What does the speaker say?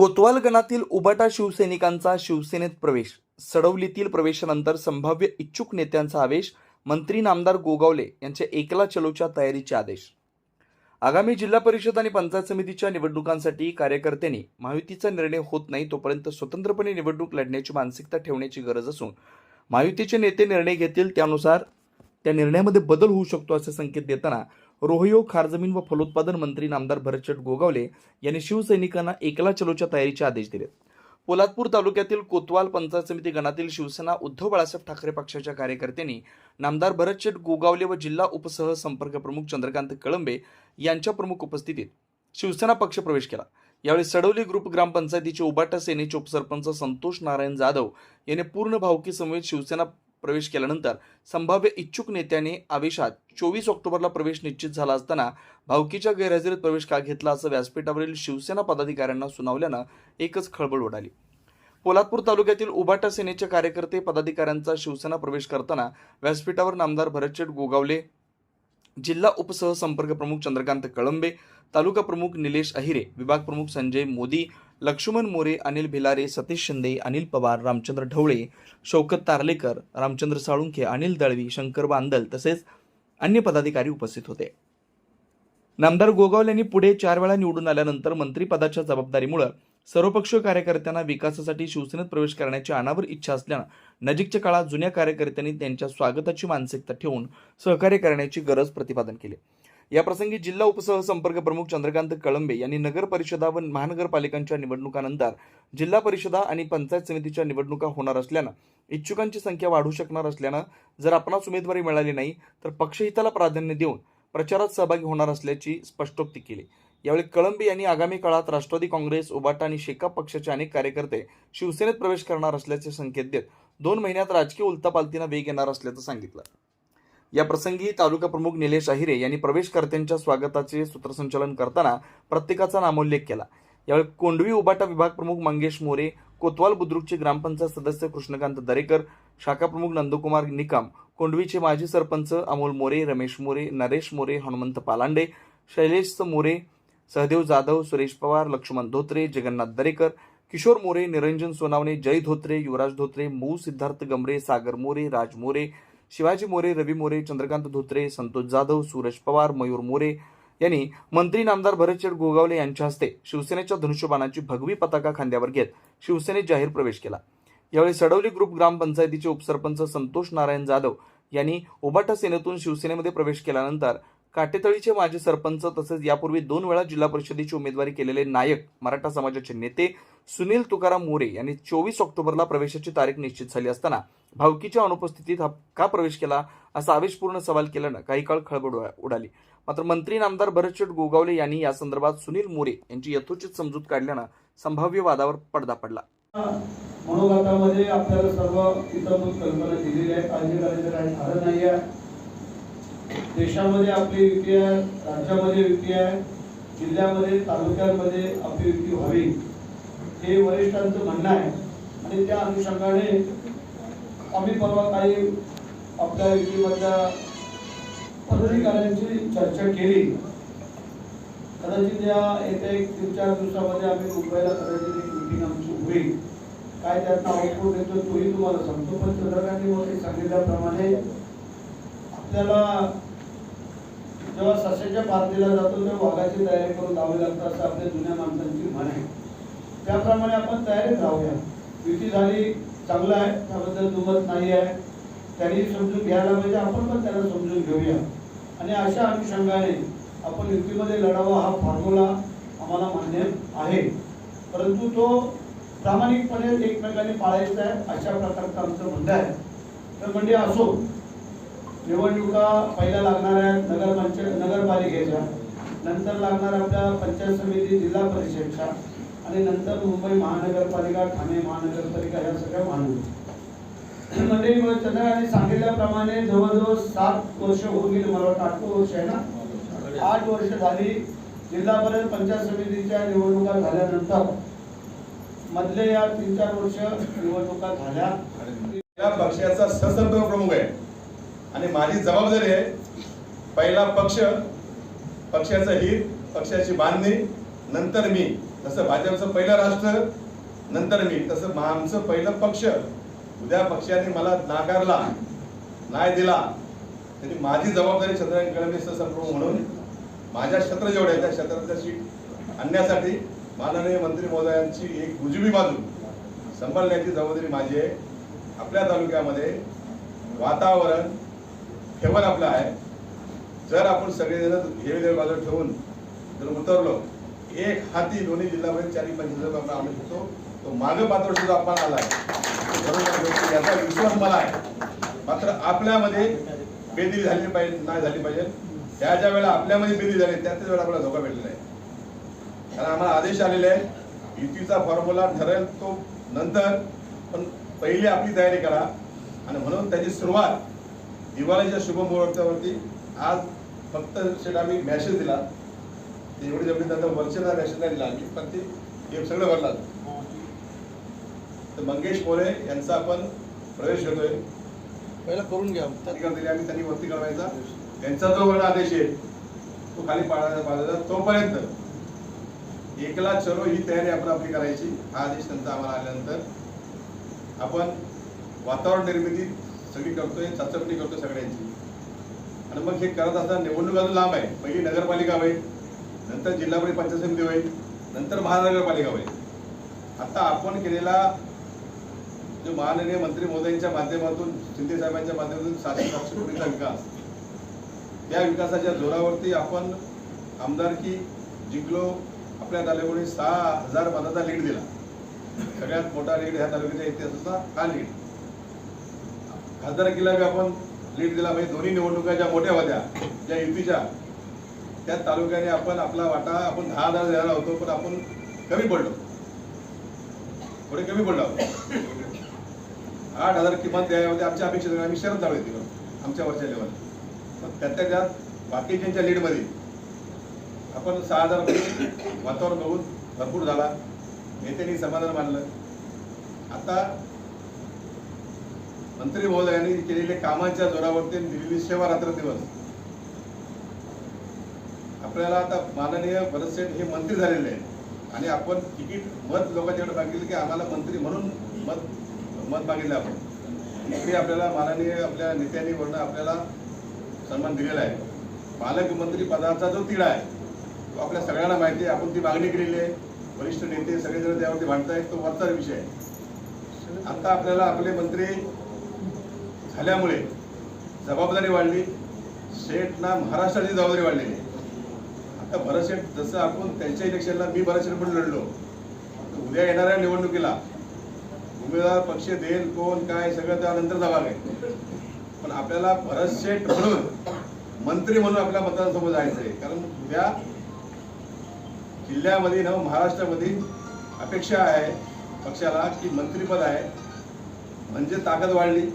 कोतवाल गणातील उबाटा शिवसैनिकांचा शिवसेनेत प्रवेश. सडवलीतील प्रवेशानंतर संभाव्य इच्छुक नेत्यांचा आवेश मंत्री नामदार गोगावले यांच्या एकला चलोच्या तयारीचे आदेश. आगामी जिल्हा परिषद आणि पंचायत समितीच्या निवडणुकांसाठी कार्यकर्त्यांनी महायुतीचा निर्णय होत नाही तोपर्यंत स्वतंत्रपणे निवडणूक लढण्याची मानसिकता ठेवण्याची गरज असून महायुतीचे नेते निर्णय घेतील त्यानुसार त्या निर्णयामध्ये बदल होऊ शकतो असे संकेत देताना रोहयो खारजमीन व फलोत्पादन मंत्री नामदार भरतशेठ गोगावले यांनी शिवसैनिकांना एकला चलोच्या तयारीचे आदेश दिले. पोलादपूर तालुक्यातील कोतवाल पंचायत समिती गणातील शिवसेना उद्धव बाळासाहेब ठाकरे पक्षाच्या कार्यकर्त्यांनी नामदार भरतशेठ गोगावले व जिल्हा उपसह संपर्क प्रमुख चंद्रकांत कळंबे यांच्या प्रमुख उपस्थितीत शिवसेना पक्ष प्रवेश केला. यावेळी सडवली ग्रुप ग्रामपंचायतीचे उबाटा सेनेचे उपसरपंच संतोष नारायण जाधव यांनी पूर्ण भावकी समवेत शिवसेना प्रवेश केल्यानंतर संभाव्य इच्छुक नेत्याने आवेशात चोवीस ऑक्टोबरला प्रवेश निश्चित झाला असताना भावकीच्या गैरहजेरीत प्रवेश का घेतला असं व्यासपीठावरील शिवसेना पदाधिकाऱ्यांना सुनावल्यानं एकच खळबळ उडाली. पोलादपूर तालुक्यातील उबाटा सेनेचे कार्यकर्ते पदाधिकाऱ्यांचा शिवसेना प्रवेश करताना व्यासपीठावर नामदार भरतशेठ गोगावले जिल्हा उपसह संपर्क प्रमुख चंद्रकांत कळंबे तालुका प्रमुख निलेश अहिरे विभाग प्रमुख संजय मोदी लक्ष्मण मोरे अनिल भिलारे सतीश शिंदे अनिल पवार रामचंद्र ढवळे शौकत तारलेकर रामचंद्र साळुंखे अनिल दळवी शंकर बांदल तसेच अन्य पदाधिकारी उपस्थित होते. नामदार गोगावल यांनी पुढे चार वेळा निवडून आल्यानंतर मंत्रिपदाच्या जबाबदारीमुळे सर्वपक्षीय कार्यकर्त्यांना विकासासाठी शिवसेनेत प्रवेश करण्याची अनावर इच्छा असल्यानं नजीकच्या काळात जुन्या कार्यकर्त्यांनी त्यांच्या स्वागताची मानसिकता ठेवून सहकार्य करण्याची गरज प्रतिपादन केली. याप्रसंगी जिल्हा उपसह संपर्क प्रमुख चंद्रकांत कळंबे यांनी नगर परिषदा व महानगरपालिकांच्या निवडणुकानंतर जिल्हा परिषदा आणि पंचायत समितीच्या निवडणुका होणार असल्यानं इच्छुकांची संख्या वाढू शकणार असल्यानं जर आपणास उमेदवारी मिळाली नाही तर पक्षहिताला प्राधान्य देऊन प्रचारात सहभागी होणार असल्याची स्पष्टोक्ती केली. यावेळी कळंबे यांनी आगामी काळात राष्ट्रवादी काँग्रेस उबाटा आणि शेकाप पक्षाचे अनेक कार्यकर्ते शिवसेनेत प्रवेश करणार असल्याचे संकेत देत दोन महिन्यात राजकीय उलथापालतींना वेग येणार असल्याचं सांगितलं. या प्रसंगी तालुका प्रमुख निलेश अहिरे यांनी प्रवेशकर्त्यांच्या स्वागताचे सूत्रसंचालन करताना प्रत्येकाचा नामोल्लेख केला. यावेळी कोंडवी उबाटा विभाग प्रमुख मंगेश मोरे कोतवाल बुद्रुकचे ग्रामपंचायत सदस्य कृष्णकांत दरेकर शाखा प्रमुख नंदकुमार निकम कोंडवीचे माजी सरपंच अमोल मोरे रमेश मोरे नरेश मोरे हनुमंत पालांडे शैलेश मोरे सहदेव जाधव सुरेश पवार लक्ष्मण धोत्रे जगन्नाथ दरेकर किशोर मोरे निरंजन सोनावणे जय धोत्रे युवराज धोत्रे मऊ सिद्धार्थ गमरे सागर मोरे राज मोरे शिवाजी मोरे रवी मोरे चंद्रकांत धोत्रे संतोष जाधव सूरज पवार मयूर मोरे यांनी मंत्री नामदार भरतशेठ गोगावले यांच्या हस्ते शिवसेनेच्या धनुष्यबाणाची भगवी पताका खांद्यावर घेत शिवसेनेत जाहीर प्रवेश केला. यावेळी सडवली ग्रुप ग्रामपंचायतीचे उपसरपंच संतोष नारायण जाधव यांनी उबाटा सेनेतून शिवसेनेमध्ये प्रवेश केल्यानंतर काटेतळीचे माजी सरपंच तसेच यापूर्वी दोन वेळा जिल्हा परिषदेची उमेदवारी केलेले नायक मराठा समाजाचे नेते सुनील तुकाराम मोरे यांनी चोवीस ऑक्टोबरला प्रवेशाची तारीख निश्चित झाली असताना भावकीच्या अनुपस्थितीत हा का प्रवेश केला असा आवेशपूर्ण सवाल केल्यानं काही काळ खळबळ उडाली. मात्र मंत्री नामदार भरतशेठ गोगावले यांनी या संदर्भात सुनील मोरे यांची यथोचित समजूत काढल्यानं संभाव्य वादावर पडदा पडला. मनोगतामध्ये आपल्याला सर्व इतरभूत कल्पना दिलेली आहे. काळजी करायचं काही कारण नाही आहे. देशामध्ये आपली युती आहे राज्यामध्ये युती आहे जिल्ह्यामध्ये तालुक्यांमध्ये आपली युती व्हावी. हे वरिष्ठांचं म्हणणं आहे. आणि त्या अनुषंगाने आम्ही परवा काही आपल्या युतीमधल्या पदाधिकाऱ्यांची चर्चा केली. कदाचित या येत्या एक तीन चार दिवसामध्ये आम्ही मुंबईला कदाचित एक मिटिंग आमची होईल. काय त्यातनं आउटपुट येतो तोही तुम्हाला सांगतो. पण चंद्रकांनी मोदी सांगितल्याप्रमाणे आपल्याला जेव्हा ससेच्या पार्टीला जातो तेव्हा वाघाची तयारी करून जावी लागतं असं आपल्या जुन्या माणसांची म्हण आहे. त्याप्रमाणे आपण तयारीत राहूया. युती झाली चांगलं आहे त्याबद्दल दुमत नाही आहे त्यांनी समजून घ्यायला पाहिजे आपण पण त्यांना समजून घेऊया. आणि अशा अनुषंगाने आपण युतीमध्ये लढावा हा फॉर्म्युला आम्हाला मान्य आहे. परंतु तो प्रामाणिकपणे एकमेकांनी पाळायचा आहे अशा प्रकारचं आमचं म्हणणं आहे. तर म्हणजे असो निवडणुका पहिल्या लागणार आहेत नगर पंचायत नगरपालिकेच्या नंतर लागणार आपल्या पंचायत समिती जिल्हा परिषदच्या. आणि नंतर मुंबई महानगरपालिका ठाणे महानगरपालिका या सगळ्या वाहन म्हणजे चंद्राने सांगितल्याप्रमाणे जवळजवळ सात वर्ष होऊन गेली मला वाटतं. आठ वर्ष आहे ना? आठ वर्ष झाली. जिल्हा परिषद पंचायत समितीच्या निवडणुका झाल्यानंतर मधले या तीन चार वर्ष निवडणुका झाल्या. या पक्षाचा सहसंपर्क प्रमुख आहे. आणि माझी जबाबदारी आहे पहिला पक्ष पक्षाचं हित पक्षाची बांधणी नंतर मी तसं भाजपचं पहिलं राष्ट्र नंतर मी तसं आमचं पहिलं पक्ष. उद्या पक्षाने मला नाकारला नाही दिला तरी माझी जबाबदारी चंद्रकांत फडणवीस संप्रमुख म्हणून माझ्या क्षेत्र जेवढे आहे त्या क्षेत्रातल्या सीट आणण्यासाठी माननीय मंत्री महोदयांची एक उजवी बाजू संभाळण्याची जबाबदारी माझी आहे. आपल्या तालुक्यामध्ये वातावरण फेवर आपलं आहे. जर आपण सगळेजण हे बाजू ठेवून जर उतरलो एक हाती दोन्ही जिल्ह्यामध्ये चारी पंचायत आपण आणू शकतो तो मागे पात्र सुद्धा आपण आला आहे. बरोबर याचा विश्वास मला आहे. मात्र आपल्यामध्ये बेदिली झाली पाहिजे नाही झाली पाहिजे. त्या ज्या वेळेला आपल्यामध्ये बेदिली झाली त्याच वेळेला आपल्याला धोका भेटलेला आहे. कारण आम्हाला आदेश आलेले आहे युतीचा फॉर्म्युला ठरेल तो नंतर पण पहिली आपली तयारी करा. आणि म्हणून त्याची सुरुवात दिवाळीच्या शुभ मुहूर्तावरती आज फक्त शेट आम्ही मॅसेज दिला. एवढी वर्षाचा मॅसेज नाही दिला आम्ही पण ते हे सगळं भरला तर मंगेश मोरे यांचा आपण प्रवेश घेतोय. पहिला करून घ्या. दिले आम्ही त्यांनी वरती कळवायचा त्यांचा जो वर्ण आदेश आहे तो खाली पाळायचा पाळायचा तोपर्यंत एकला चलो ही तयारी आपण आपली करायची. हा आदेश त्यांचा आम्हाला आल्यानंतर आपण वातावरण निर्मिती सगळी करतोय चाचपणी करतोय सगळ्यांची. आणि मग हे करत असताना निवडणूक अजून लांब आहे. पहिली नगरपालिका होईल नंतर जिल्हा परिषद पंचायत समिती होईल नंतर महानगरपालिका होईल. आता आपण केलेला जो माननीय मंत्री महोदयांच्या माध्यमातून शिंदे साहेबांच्या माध्यमातून सातशे पक्षपूर्वीचा विकास त्या विकासाच्या जोरावरती आपण आमदारकी जिंकलो. आपल्या तालुक्याने सहा हजार मताचा लीड दिला. सगळ्यात मोठा लीड ह्या तालुक्याच्या इतिहासाचा हा लीड. खासदारकीला बी आपण लीड दिला. म्हणजे दोन्ही निवडणुका ज्या मोठ्या होत्या ज्या युतीच्या त्या तालुक्याने आपण आपला वाटा आपण दहा हजार द्यायला होतो पण आपण कमी पडलो. थोडे कमी पडलो आहोत. आठ हजार किमान द्यायला होते आमच्या अपेक्षा आम्ही शरद चालू होती आमच्या वरच्या लेवल पण त्यातल्या त्यात बाकीच्यांच्या लीडमध्ये आपण सहा हजार वातावरण बघून भरपूर झाला. नेत्यांनी समाधान मानलं. आता मंत्री महोदयांनी केलेल्या कामाच्या जोरावरती दिलेली सेवा रात्र दिवस. आपल्याला आता माननीय भरत सेठ हे मंत्री झालेले आहेत. आणि आपण तिकीट मत लोकांच्याकडे मागितलं की आम्हाला मंत्री म्हणून मत मत मागितलं आपण. इकडे आपल्याला माननीय आपल्या नेत्यांनी वर्ण आपल्याला सन्मान दिलेला आहे. पालकमंत्री पदाचा जो तिढा आहे तो आपल्या सगळ्यांना माहिती आहे. आपण ती मागणी केलेली आहे. वरिष्ठ नेते सगळेजण त्यावरती भांडतायत. तो वरचा विषय आहे. आता आपल्याला आपले मंत्री झाल्यामुळे जबाबदारी वाढली. शेठना महाराष्ट्राची जबाबदारी वाढलेली आहे. आता भरत जसं आपण त्यांच्या इलेक्शनला मी भरत पण लढलो उद्या येणाऱ्या निवडणुकीला उमेदवार पक्ष देईल कोण काय सगळं त्यानंतर दबाव आहे. पण आपल्याला भरत शेठ म्हणून मंत्री म्हणून आपल्या मतदारांसमोर जायचं आहे कारण उद्या जिल्ह्यामध्ये न महाराष्ट्रामध्ये अपेक्षा आहे पक्षाला की मंत्रीपद आहे. म्हणजे ताकद वाढली.